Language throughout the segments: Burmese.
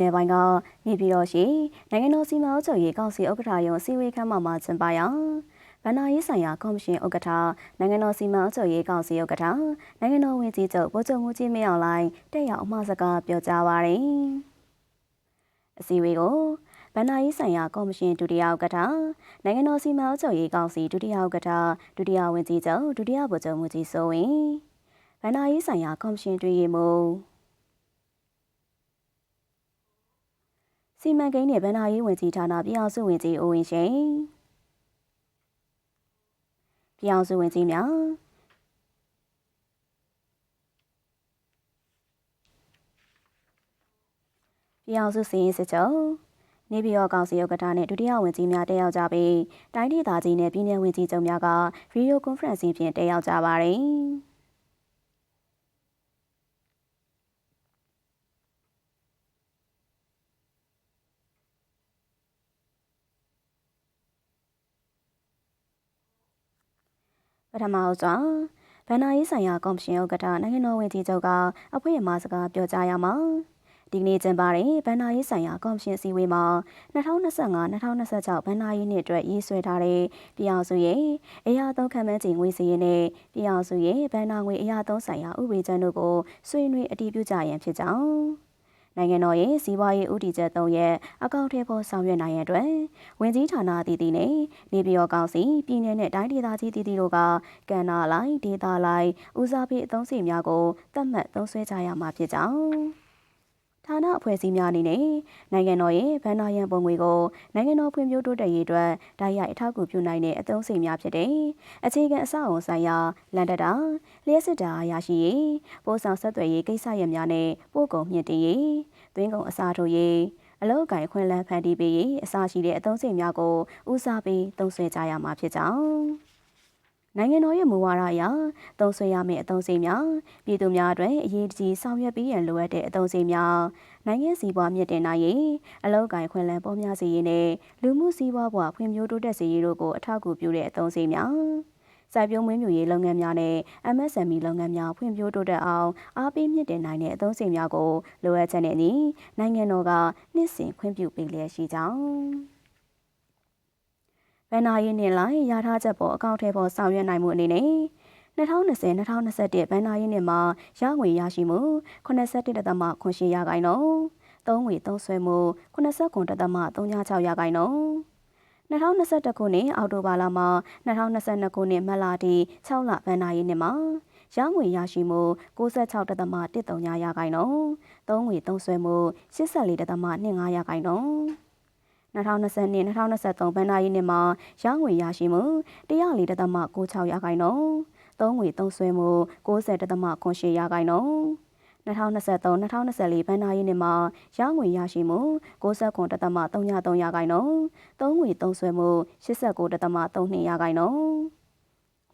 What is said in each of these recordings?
နယ်ပိုင်းကနေပြည်တော်ရှိနိုင်ငံတော်စီမံအုပ်ချုပ်ရေးကောင်စီဥက္ကဋ္ဌရုံးစီဝေးခန်းမှာမှကျင်းပရာဗန္နာရေးဆိုင်ရာကော်မရှင်ဥက္ကဋ္ဌနိုင်ငံတော်စီမံအုပ်ချုပ်ရေးကောင်စီဥက္ကဋ္ဌနိုင်ငံတော်ဝန်ကြီးချုပ်ဗိုလ်ချုပ်မှုကြီးမင်းအောင်လှိုင်တက်ရောက်အမှာစကားပြောကြားပါရယ်အစည်းအဝေးကိုဗန္နာရေးဆိုင်ရာကော်မရှင်ဒုတိယဥက္ကဋ္ဌနိုင်ငံတော်စီမံအုပ်ချုပ်ရေးကောင်စီဒုတိယဥက္ကဋ္ဌဒုတိယဝန်ကြီးချုပ်ဒုတိယဗိုလ်ချုပ်မှုကြီးစိုးဝင်းဗန္နာရေးဆိုင်ရာကော်မရှင်တွင်ရမှု စီမံကိန်းနဲ့ဗန္နာရေးဝန်ကြီးဌာနပြည်အောင်စုဝန်ကြီးဦးဝင်းရှိန်ပြည်အောင်စုဝန်ကြီးများပြည်အောင်စုစည်ရင်စစ်ချုပ်နေပြည်တော်ကောင်စီဥက္ကဋ္ဌနဲ့ဒုတိယဝန်ကြီးများတက်ရောက်ကြပြီးတိုင်းဒေသကြီးနဲ့ပြည်내ဝန်ကြီးချုပ်များကဗီဒီယိုကွန်ဖရင့်စီဖြင့်တက်ရောက်ကြပါတယ်။ ထမဆုံးဗန္နာရေးဆိုင်ရာကော်မရှင်ဥက္ကဋ္ဌနိုင်ငံတော်ဝန်ကြီးချုပ်ကအဖွဲ့အမှာစကားပြောကြားရမှာဒီကနေ့ကျင်းပတဲ့ဗန္နာရေးဆိုင်ရာကော်မရှင်အစည်းအဝေးမှာ2025-2026ဗန္နာရေးနှစ်အတွက်ရည်ဆွဲထားတဲ့ပြည်အောင်စုရဲ့အရာသုံးခံမှန်းချိန်ငွေစည်းရင်းနဲ့ပြည်အောင်စုရဲ့ဗန္နာငွေအရာသုံးဆိုင်ရာဥပဒေကျမ်းတို့ကိုဆွေးနွေးအတည်ပြုကြရန်ဖြစ်ကြောင်း နိုင်ငံတော်ရဲ့စီးပွားရေးဥတီချက်၃ရက်အကောင့်ထဲပေါ်ဆောင်ရွက်နိုင်ရန်အတွက်ဝင်ကြီးဌာနအသီးသီးနဲ့နေပြည်တော်ကောင်စီပြည်내နဲ့တိုင်းဒေသကြီးတည်တည်တို့ကကဏ္ဍလိုက်ဒေသလိုက်ဦးစားပေးအသုံးစရိတ်များကိုသတ်မှတ်သုံးစွဲကြရမှာဖြစ်ကြောင်း ဌာနအဖွဲ့အစည်းများအနေနဲ့နိုင်ငံတော်ရဲ့ဗန်နာရန်ပုံငွေကိုနိုင်ငံတော်ဖွံ့ဖြိုးတိုးတက်ရေးအတွက်ဓာတ်ရိုက်အထောက်အကူပြုနိုင်တဲ့အသုံးစရိတ်များဖြစ်တဲ့အခြေခံအဆောက်အုံဆိုင်ရာလန်တတာလျှက်စစ်တာရရှိရေးပို့ဆောင်ဆက်သွယ်ရေးကိစ္စရပ်များနဲ့ပို့ကုန်မြင့်တင်ရေးသွင်းကုန်အစားထိုးရေးအလောက်အကင်ခွင့်လန်းဖန်တီးပေးရေးအစရှိတဲ့အသုံးစရိတ်များကိုဦးစားပေးသုံးစွဲကြရမှာဖြစ်ကြောင်း နိုင်ငံတော်ရဲ့မူဝါဒအရသုံးဆွဲရမယ့်အသုံးစရိတ်များပြည်သူများအတွက်အရေးကြီးဆောင်ရွက်ပေးရန်လိုအပ်တဲ့အသုံးစရိတ်များနိုင်ငံစည်းပွားမြင့်တင်နိုင်ရေးအလောက်ကိုင်ခွင့်လန်းပေါ်များစေရေးနဲ့လူမှုစည်းဝါးဘဝဖွံ့ဖြိုးတိုးတက်စေရေးတို့ကိုအထောက်အကူပြုတဲ့အသုံးစရိတ်များစိုက်ပျိုးမွေးမြူရေးလုပ်ငန်းများနဲ့ MSME လုပ်ငန်းများဖွံ့ဖြိုးတိုးတက်အောင်အားပေးမြင့်တင်နိုင်တဲ့အသုံးစရိတ်များကိုလိုအပ်ချက်နဲ့ညီနိုင်ငံတော်ကနှစ်စဉ်ခွင့်ပြုပေးလျက်ရှိကြောင်း ဗန်နာရေးနှစ်လိုက်ရထားချက်ပေါ်အကောင့်ထဲပေါ်ဆောင်ရွက်နိုင်မှုအနေနဲ့2020-2021ဗန်နာရေးနှစ်မှာရငွေရရှိမှု81.8ရာခိုင်နှုန်းသုံးငွေသုံးဆွဲမှု89.36ရာခိုင်နှုန်း2021ခုနှစ်အောက်တိုဘာလမှ2022ခုနှစ်မတ်လထိ6လဗန်နာရေးနှစ်မှာရငွေရရှိမှု96.13ရာခိုင်နှုန်းသုံးငွေသုံးဆွဲမှု84.25ရာခိုင်နှုန်း 2020-2023ဘဏ္ဍာရေးနှစ်မှာရငွေရရှိမှု104.96ရာခိုင်နှုန်းသုံးငွေသုံးစွဲမှု90.98ရာခိုင်နှုန်း2023-2024ဘဏ္ဍာရေးနှစ်မှာရငွေရရှိမှု69.33ရာခိုင်နှုန်းသုံးငွေသုံးစွဲမှု89.32ရာခိုင်နှုန်း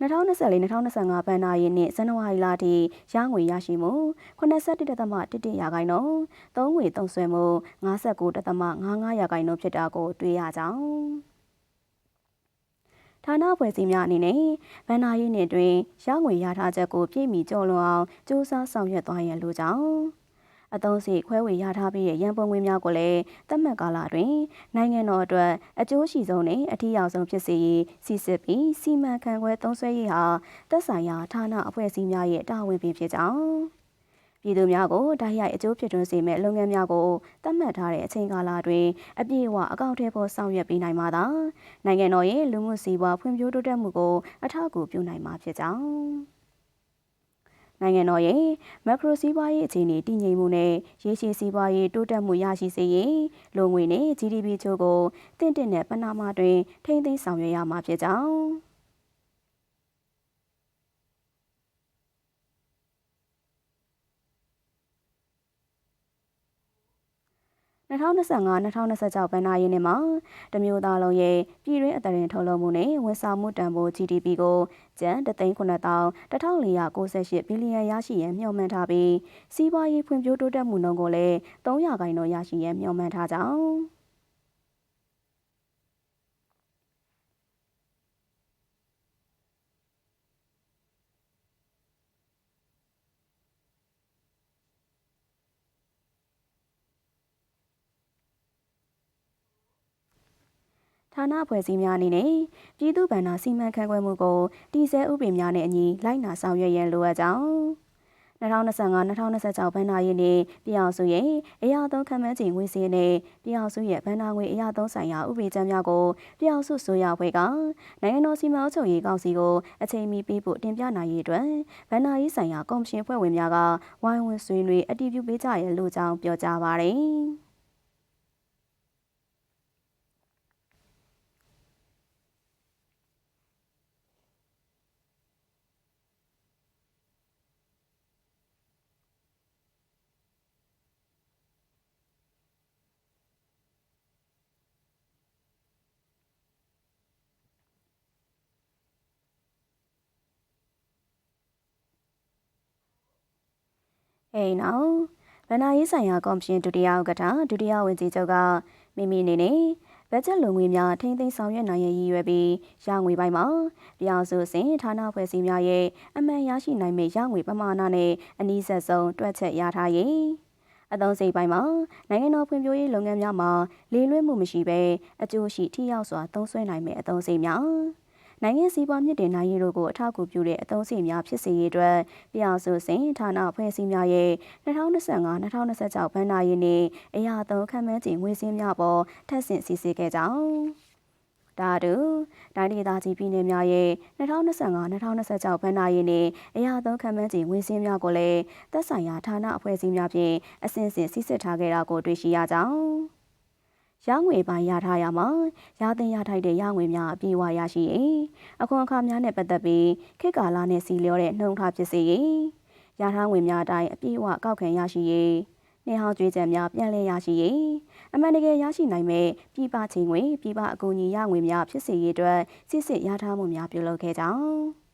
2024-2025ဘဏ္ဍာရေးနှစ်ဇန်နဝါရီလထိရငွေရရှိမှု81.11ရာခိုင်နှုန်းသုံးငွေသုံးစွဲမှု59.55ရာခိုင်နှုန်းဖြစ်တာကိုတွေ့ရကြောင်းဌာနဖွဲ့စည်းများအနေနဲ့ဗဏ္ဍာရေးနှစ်တွင်ရငွေရထားချက်ကိုပြည့်မီကျော်လွန်အောင်စ조사ဆောင်ရွက်သွားရန်လိုကြောင်း အသုံးစရိတ်ခွဲဝေရထားပြီးတဲ့ရန်ပုံငွေများကိုလည်းသတ်မှတ်ကာလတွင် နိုင်ငံတော်အတွက်အကျိုးရှိဆုံးနဲ့အထူးရောက်ဆုံးဖြစ်စေရေးစီစစ်ပြီးစီမံခန့်ခွဲသုံးစွဲရေးဟာသက်ဆိုင်ရာဌာနအဖွဲ့အစည်းများရဲ့တာဝန်ပင်ဖြစ်ကြောင်းပြည်သူများကိုတိုက်ရိုက်အကျိုးဖြစ်ထွန်းစေမဲ့လုပ်ငန်းများကိုသတ်မှတ်ထားတဲ့အချိန်ကာလတွင်အပြည့်အဝအကောင့်ထဲပေါ်ဆောင်ရွက်ပေးနိုင်မှာသာနိုင်ငံတော်ရဲ့လူမှုစီးပွားဖွံ့ဖြိုးတိုးတက်မှုကိုအထောက်အကူပြုနိုင်မှာဖြစ်ကြောင်း နိုင်ငံတော်ရဲ့မက်ခရိုစီးပွားရေးအခြေအနေတည်ငြိမ်မှုနဲ့ရေရှည်စီးပွားရေးတိုးတက်မှုရရှိစေရေးလိုငွေနဲ့ GDP ချို့ကိုတင့်တင့်တဲ့ပနာမတွင်ထိမ့်သိမ်းဆောင်ရွက်ရမှာဖြစ်ကြောင်း 2025-2026ဘဏ္ဍာရေးနှစ်မှာတမျိုးသားလုံးရဲ့ပြည်တွင်းအတရင်ထုတ်လုပ်မှုနဲ့ဝန်ဆောင်မှုတန်ဖိုး GDP ကိုကျန်3,998ဘီလီယံရရှိရန်မျှော်မှန်းထားပြီးစီးပွားရေးဖွံ့ဖြိုးတိုးတက်မှုနှုန်းကိုလည်း300ခိုင်နှုန်းရရှိရန်မျှော်မှန်းထားကြောင်း ဌာနအဖွဲ့အစည်းများအနေနဲ့ပြည်သူ့ဗန္နာစီမံခန့်ခွဲမှုကိုတည်ဆဲဥပဒေများနဲ့အညီလိုက်နာဆောင်ရွက်ရန်လိုအပ်ကြောင်း2025-2026ဘဏ္ဍာရေးနှစ်ပြည်အောင်စုရဲ့အရာသုံးခံမှန်းချိန်ငွေစည်းနဲ့ပြည်အောင်စုရဲ့ဘဏ္ဍာငွေအရာသုံးဆိုင်ရာဥပဒေကြမ်းများကိုပြည်အောင်စုဆိုရဖွဲ့ကနိုင်ငံတော်စီမံအုပ်ချုပ်ရေးကောင်စီကိုအချိန်မီပေးဖို့တင်ပြနိုင်ရေးအတွက်ဘဏ္ဍာရေးဆိုင်ရာကော်မရှင်ဖွဲ့ဝင်များကဝိုင်းဝန်းဆွေးနွေးအတည်ပြုပေးကြရလို့ကြောင်းပြောကြားပါရယ်။ အဲ့နောက်ဗဏ္ဍာရေးဆိုင်ရာကော်မရှင်ဒုတိယဥက္ကဋ္ဌဒုတိယဝန်ကြီးချုပ်ကမိမိအနေနဲ့ဘတ်ဂျက်လုံငွေများထိန်းသိမ်းဆောင်ရွက်နိုင်ရည်ရွယ်ပြီးရငွေပိုင်းမှာပြောင်းစုစဉ်ဌာနဖွဲ့စည်းများရဲ့အမှန်ရရှိနိုင်မယ့်ရငွေပမာဏနဲ့အနည်းဆက်ဆုံးတွက်ချက်ရထားရေးအသုံးစိတ်ပိုင်းမှာနိုင်ငံတော်ဖွံ့ဖြိုးရေးလုပ်ငန်းများမှာလေလွင့်မှုမရှိဘဲအကျိုးရှိထိရောက်စွာသုံးစွဲနိုင်မယ့်အသုံးစိတ်များ နိုင်ငံစည်းပွားမြင့်တင်နိုင်ရေးတို့ကိုအထောက်အကူပြုတဲ့အသုံးစရိတ်များဖြစ်စေရေးအတွက်ပြောင်စုစဉ်ဌာနဖွဲ့စည်းများရဲ့2025-2026ဘဏ္ဍာရေးနှစ်အရာသုံးခံမှန်းချိန်ငွေစင်းများပေါ်ထပ်ဆင့်စီစစ်ခဲ့ကြောင်းဒါတူတိုင်းဒေသကြီးပြည်နယ်များရဲ့2025-2026ဘဏ္ဍာရေးနှစ်အရာသုံးခံမှန်းချိန်ငွေစင်းများကိုလည်းသက်ဆိုင်ရာဌာနအဖွဲ့အစည်းများဖြင့်အစဉ်စဉ်စစ်စစ်ထားခဲ့တာကိုတွေ့ရှိရကြောင်း ရငွေပိုင်းရထားရမှာရသင်ရထိုက်တဲ့ရငွေများအပြည့်အဝရရှိရင်အခွန်အခါများနဲ့ပတ်သက်ပြီးခေတ်ကာလနဲ့စီလျောတဲ့နှုံထားဖြစ်စေရင်ရထားငွေများအတိုင်းအပြည့်အဝကောက်ခံရရှိရင်နေဟောင်းကြွေးချက်များပြန်လည်ရရှိရင်အမှန်တကယ်ရရှိနိုင်မဲ့ပြည်ပချင်းငွေပြည်ပအကူအညီရငွေများဖြစ်စေရတဲ့စစ်စစ်ရထားမှုများပြုလုပ်ခဲ့ကြောင်း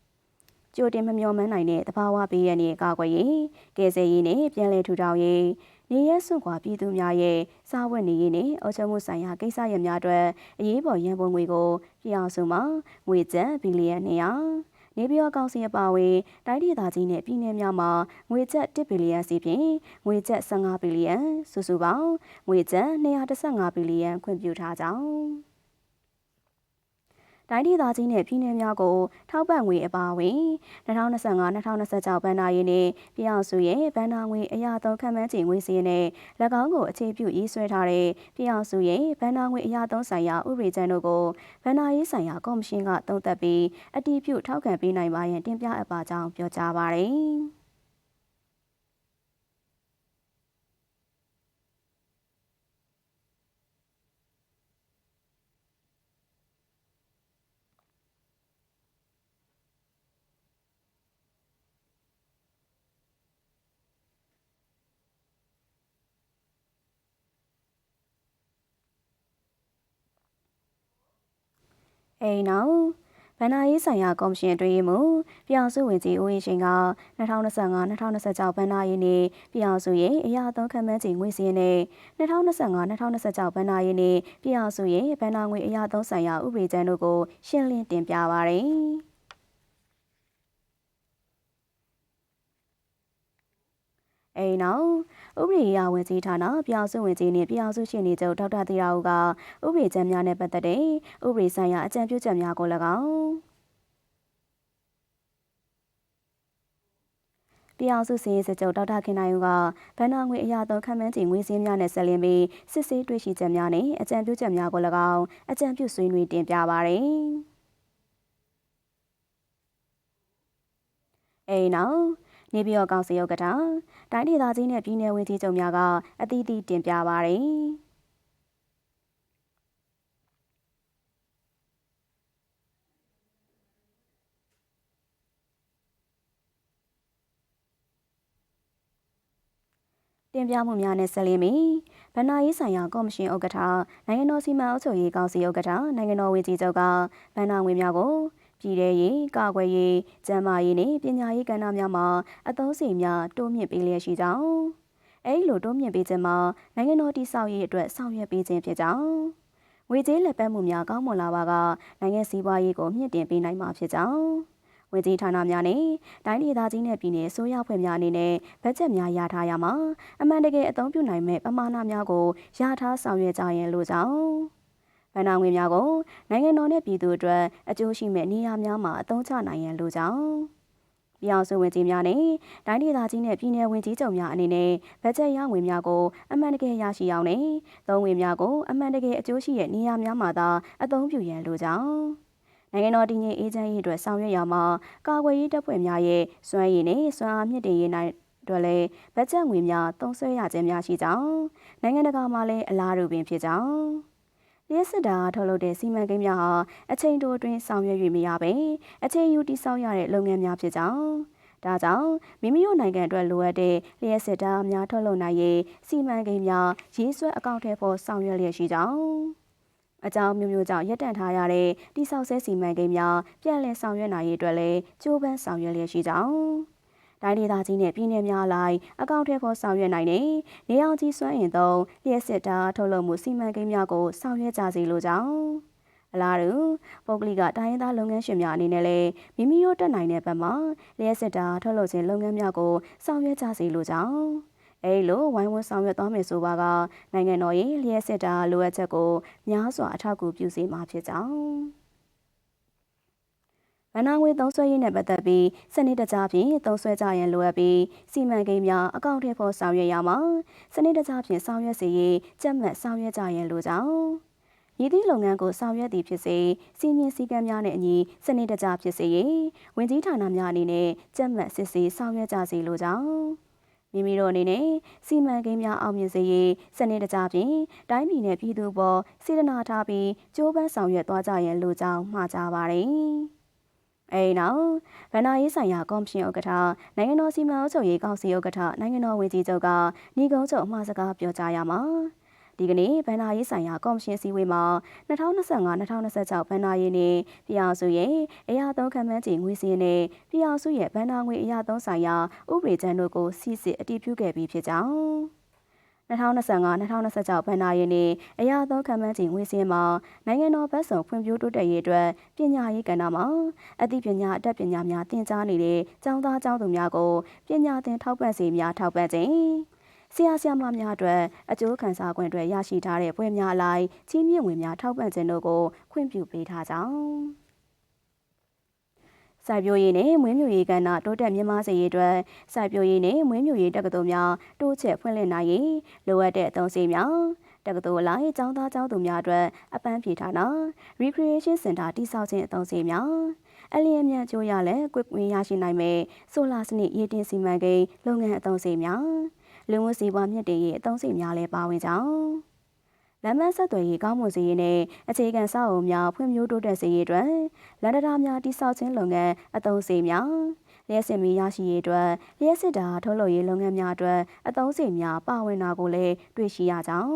ကြိုတင်မမျှော်မှန်းနိုင်တဲ့တဘာဝပေးရတဲ့ကာကွယ်ရေးကယ်ဆယ်ရေးနဲ့ပြန်လည်ထူထောင်ရေး နေရဲစွန့်ခွာပြည်သူများရဲ့စားဝတ်နေရေးနဲ့အုပ်ချုပ်မှုဆိုင်ရာကိစ္စရပ်များအတွက်အရေးပေါ်ရန်ပုံငွေကိုပြည်အောင်စုမှာငွေကျပ်ဘီလီယံ200နေပြည်တော်ကောင်စီအပါအဝင်တိုင်းဒေသကြီးနဲ့ပြည်နယ်များမှာငွေကျပ်1ဘီလီယံစီဖြင့်ငွေကျပ်15ဘီလီယံစုစုပေါင်းငွေကျပ်215ဘီလီယံခွင့်ပြုထားကြောင်း တိုင်းဒေသကြီးနဲ့ပြည်နယ်များကိုထောက်ပံ့ငွေအပါအဝင်2025-2026ဘဏ္ဍာရေးနဲ့ပြည်အောင်စုရဲ့ဘဏ္ဍာငွေအရာသုံးခံမှန်းချိန်ငွေစီးနဲ့၎င်းကိုအခြေပြုရေးဆွဲထားတဲ့ပြည်အောင်စုရဲ့ဘဏ္ဍာငွေအရာသုံးဆိုင်ရာဥပဒေကြမ်းတို့ကိုဘဏ္ဍာရေးဆိုင်ရာကော်မရှင်ကသုံးသပ်ပြီးအတည်ပြုထောက်ခံပေးနိုင်ပါရန်တင်ပြအပ်ပါကြောင်းပြောကြားပါရယ်။ အိမ်နောက်ဗန္နာရေးဆိုင်ရာကော်မရှင်အတွင်းမှပြောင်စုဝင်ကြီးဦးရင်ရှင်က2025-2026ဘန္နာရေးနေ့ပြောင်စုရဲ့အရာသုံးခံမှန်းချိန်ငွေစည်းနဲ့2025-2026ဘန္နာရေးနေ့ပြောင်စုရဲ့ဘန္နာငွေအရာသုံးဆိုင်ရာဥပဒေကြမ်းတို့ကိုရှင်းလင်းတင်ပြပါရယ်အိမ်နောက် ဥပဒေရေးဝန်ကြီးဌာနပြည်အောင်စုဝင်ကြီးနှင့်ပြည်အောင်စုရှင်နေချုပ်ဒေါက်တာသီရာဦးကဥပဒေကြမ်းများနဲ့ပတ်သက်တဲ့ဥပဒေဆိုင်ရာအကြံပြုချက်များကို၎င်းပြည်အောင်စုစည်ရေးစကြုပ်ဒေါက်တာခင်နိုင်ဦးကဗန္နာငွေအရာသုံးခံမှန်းချိန်ငွေစည်းများနဲ့ဆက်လင်းပြီးစစ်ဆေးတွေ့ရှိချက်များနဲ့အကြံပြုချက်များကို၎င်းအကြံပြုဆွေးနွေးတင်ပြပါရယ်အိမ်နောက် နေပြည်တော်ကောင်စီဥက္ကဋ္ဌတိုင်းဒေသကြီးနဲ့ပြည်내ဝန်ကြီးချုပ်များကအသီးသီးတင်ပြပါရယ်တင်ပြမှုများနဲ့ဆက်လင်းပြီးဗဏ္ဍာရေးဆိုင်ရာကော်မရှင်ဥက္ကဋ္ဌနိုင်ငံတော်စီမံအုပ်ချုပ်ရေးကောင်စီဥက္ကဋ္ဌနိုင်ငံတော်ဝန်ကြီးချုပ်ကဗဏ္ဍာငွေများကို ပြည်ထရေးကာကွယ်ရေးကျန်းမာရေးနဲ့ပညာရေးကဏ္ဍများမှာအသုံးစရိတ်များတိုးမြင့်ပေးလျက်ရှိကြောင်းအဲဒီလိုတိုးမြင့်ပေးခြင်းမှာနိုင်ငံတော်တည်ဆောက်ရေးအတွက်ဆောင်ရွက်ပေးခြင်းဖြစ်ကြောင်းငွေကြေးလက်ပတ်မှုများကောင်းမွန်လာပါကနိုင်ငံစည်းပွားရေးကိုမြင့်တင်ပေးနိုင်မှာဖြစ်ကြောင်းဝန်ကြီးဌာနများနဲ့တိုင်းဒေသကြီးနဲ့ပြည်내ဆိုရဖွဲ့များအနေနဲ့ဘတ်ဂျက်များရထားရမှာအမှန်တကယ်အသုံးပြုနိုင်မဲ့ပမာဏများကိုရထားဆောင်ရွက်ကြရန်လိုကြောင်း ဗဗန္နာငွေများကိုနိုင်ငံတော်နဲ့ပြည်သူအတွက်အကျိုးရှိမဲ့နေရာများမှာအသုံးချနိုင်ရန်လိုကြောင်းပြောင်စုဝင်ကြီးများနဲ့တိုင်းဒေသကြီးနဲ့ပြည်내ဝင်ကြီးချုပ်များအနေနဲ့ဘတ်ဂျက်ရငွေများကိုအမှန်တကယ်ရရှိအောင်နဲ့သုံးငွေများကိုအမှန်တကယ်အကျိုးရှိတဲ့နေရာများမှာသာအသုံးပြုရန်လိုကြောင်းနိုင်ငံတော်တည်ငြိမ်အေးချမ်းရေးအတွက်ဆောင်ရွက်ရမှာကာကွယ်ရေးတပ်ဖွဲ့များရဲ့စွမ်းရည်နဲ့စွမ်းအားမြင့်တင်ရေးနိုင်အတွက်လည်းဘတ်ဂျက်ငွေများသုံးစွဲရခြင်းများရှိကြောင်းနိုင်ငံတကာမှာလည်းအလားတူပင်ဖြစ်ကြောင်း လျှက်စစ်တာထုတ်လုပ်တဲ့စီမံကိန်းများဟာအချိန်တိုအတွင်းဆောင်ရွက်၍မရဘဲအချိန်ယူတိစောက်ရတဲ့လုပ်ငန်းများဖြစ်ကြောင်းဒါကြောင့်မိမိတို့နိုင်ငံအတွက်လိုအပ်တဲ့လျှက်စစ်တာများထုတ်လုပ်နိုင်ရေးစီမံကိန်းများရေးဆွဲအကောင့်ထဲပေါ်ဆောင်ရွက်လျက်ရှိကြောင်းအကြောင်းမျိုးမျိုးကြောင့်ရပ်တန့်ထားရတဲ့တိဆောက်ဆဲစီမံကိန်းများပြန်လည်ဆောင်ရွက်နိုင်ရေးအတွက်လည်းကြိုးပမ်းဆောင်ရွက်လျက်ရှိကြောင်း တိုင်းဒေသကြီးနဲ့ပြည်내များလိုက်အကောင့်ထဲပေါ်ဆောင်ရွက်နိုင်တဲ့နေအောင်ကြီးစွမ်းအင်သုံးလျှက်စစ်တာထုတ်လုပ်မှုစီမံကိန်းများကိုဆောင်ရွက်ကြစီလိုကြောင်းအလားတူပုဂ္ဂလိကတိုင်းရင်းသားလုပ်ငန်းရှင်များအနေနဲ့လည်းမိမိတို့တက်နိုင်တဲ့ဘက်မှာလျှက်စစ်တာထုတ်လုပ်ခြင်းလုပ်ငန်းများကိုဆောင်ရွက်ကြစီလိုကြောင်းအဲလိုဝိုင်းဝန်းဆောင်ရွက်သွားမယ်ဆိုပါကနိုင်ငံတော်ရဲ့လျှက်စစ်တာလိုအပ်ချက်ကိုများစွာအထောက်အကူပြုစေမှာဖြစ်ကြောင်း ဗဏ္ဍာငွေသုံးစွဲရေးနဲ့ပတ်သက်ပြီးစနစ်တကျဖြင့်သုံးစွဲကြရန်လိုအပ်ပြီးစီမံကိန်းများအကောင့်ထဲပေါ်ဆောင်ရွက်ရမှာစနစ်တကျဖြင့်ဆောင်ရွက်စေရေးကြက်မှတ်ဆောင်ရွက်ကြရန်လိုကြောင်းရည်သည့်လုပ်ငန်းကိုဆောင်ရွက်သည်ဖြစ်စေစီမင်းစည်းကမ်းများနဲ့အညီစနစ်တကျဖြစ်စေရေးဝင်ကြီးဌာနများအနေနဲ့ကြက်မှတ်စစ်ဆေးဆောင်ရွက်ကြစီလိုကြောင်းမိမိတို့အနေနဲ့စီမံကိန်းများအောင်မြင်စေရေးစနစ်တကျဖြင့်တိုင်းပြည်နဲ့ပြည်သူပေါ်စေတနာထားပြီးကြိုးပမ်းဆောင်ရွက်သွားကြရန်လိုကြောင်းမှာကြားပါတယ်။ အဲဒီနောက်ဗန္နာရေးဆိုင်ရာကော်မရှင်ဥက္ကဋ္ဌနိုင်ငံတော်စီမံအုပ်ချုပ်ရေးကောင်စီဥက္ကဋ္ဌနိုင်ငံတော်ဝန်ကြီးချုပ်ကညီကုန်းချုပ်အမှားစကားပြောကြားရမှာဒီကနေ့ဗန္နာရေးဆိုင်ရာကော်မရှင်စည်းဝေးမှာ2025-2026ဗန္နာရေးနဲ့ပြည်အောင်စုရဲ့အရာသုံးခံမှန်းချေငွေစည်းနဲ့ပြည်အောင်စုရဲ့ဗန္နာငွေအရာသုံးဆိုင်ရာဥပဒေကြမ်းတို့ကိုစီစစ်အတည်ပြုခဲ့ပြီးဖြစ်ကြောင်း 2025-2026ဘဏ္ဍာရေးနှစ်အရာသောခံမှန်းချိန်ငွေစင်းမှာနိုင်ငံတော်ဘက်ဆောင်ဖွံ့ဖြိုးတိုးတက်ရေးအတွက်ပညာရေးကဏ္ဍမှာအသိပညာအတတ်ပညာများသင်ကြားနေတဲ့ကျောင်းသားကျောင်းသူများကိုပညာသင်ထောက်ပံ့စေများထောက်ပံ့ခြင်းဆရာဆရာမများအတွက်အကျိုးခံစား권တွေရရှိထားတဲ့ပွဲများအလိုက်ကြီးမြင့်ဝင်များထောက်ပံ့ခြင်းတို့ကိုခွင့်ပြုပေးထားကြောင်း စိုက်ပျိုးရေးနဲ့မွေးမြူရေးကဏ္ဍတိုးတက်မြင့်မားစေရေးအတွက်စိုက်ပျိုးရေးနဲ့မွေးမြူရေးတက္ကသိုလ်များတိုးချဲ့ဖွင့်လှစ်နိုင်ရေးလိုအပ်တဲ့အသုံးစရိတ်များတက္ကသိုလ်အလိုက်ကျောင်းသားကျောင်းသူများအတွက်အပန်းဖြေထားတာ Recreation Center တိစောက်ခြင်းအသုံးစရိတ်များအလျင်မြန်ကြိုးရလဲကွစ်ကွင်းရရှိနိုင်မယ်ဆိုလာစနစ်ရည်တင်စီမံကိန်းလုပ်ငန်းအသုံးစရိတ်များလူမှုစီးပွားမြင့်တင်ရေးအသုံးစရိတ်များလည်းပါဝင်ကြောင်း လမ်းမဆက်သွယ်ရေးကောင်းမွန်စေရေးနဲ့အခြေခံစောက်အုံများဖွံ့ဖြိုးတိုးတက်စေရေးအတွက်လန်ဒတာများတိစောက်ခြင်းလုပ်ငန်းအသုံးစရိတ်များလျှက်စစ်မီရရှိရေးအတွက်လျှက်စစ်တာထုတ်လုပ်ရေးလုပ်ငန်းများအတွက်အသုံးစရိတ်များပါဝင်တာကိုလည်းတွေ့ရှိရကြောင်း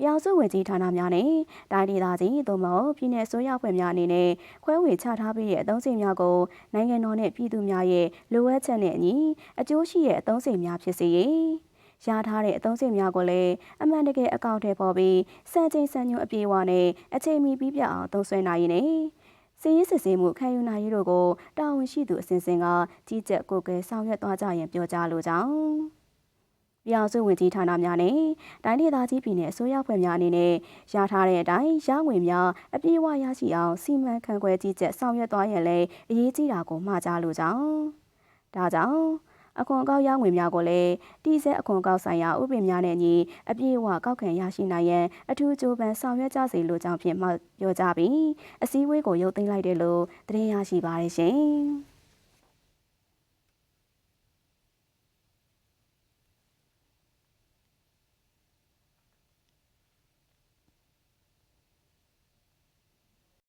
ပြောင်စုဝင်ကြီးဌာနများနဲ့တိုင်းဒေသကြီးသို့မဟုတ်ပြည်내အစိုးရဖွဲ့များအနေနဲ့ခွဲဝေချထားပြီးတဲ့အသုံးစရိတ်များကိုနိုင်ငံတော်နဲ့ပြည်သူများရဲ့လိုအပ်ချက်နဲ့အညီအကျိုးရှိတဲ့အသုံးစရိတ်များဖြစ်စေရေး ရထားတဲ့အသုံးစရိတ်များကိုလည်းအမှန်တကယ်အကောင့်ထဲပေါ်ပြီးစံချိန်စံညွှန်းအပြည့်အဝနဲ့အချိန်မီပြီးပြအောင်သုံးစွဲနိုင်ရည်နဲ့စီးရေးစစ်ဆေးမှုခံယူနိုင်ရေးတို့ကိုတာဝန်ရှိသူအစဉ်စဉ်ကကြီးကြပ်ကိုယ်ကဲဆောင်ရွက်သွားကြရန်ပြောကြားလိုကြောင်းပြောင်စုဝင်ကြီးဌာနများနဲ့တိုင်းဒေသကြီးပြည်နယ်အစိုးရဖွဲ့များအနေနဲ့ရထားတဲ့အတိုင်းရငွေများအပြည့်အဝရရှိအောင်စီမံခန့်ခွဲကြီးကြပ်ဆောင်ရွက်သွားရန်လည်းအရေးကြီးတာကိုမှာကြားလိုကြောင်းဒါကြောင့် အခွန်အကောက်ရငွေများကိုလည်းတိစက်အခွန်အကောက်ဆိုင်ရာဥပဒေများနဲ့အညီအပြည့်အဝကောက်ခံရရှိနိုင်ရန်အထူးကြိုးပမ်းဆောင်ရွက်ကြစေလိုကြောင်းဖြင့်မှပြောကြပြီးအစည်းအဝေးကိုရုပ်သိမ်းလိုက်တယ်လို့သတင်းရရှိပါရရှင်။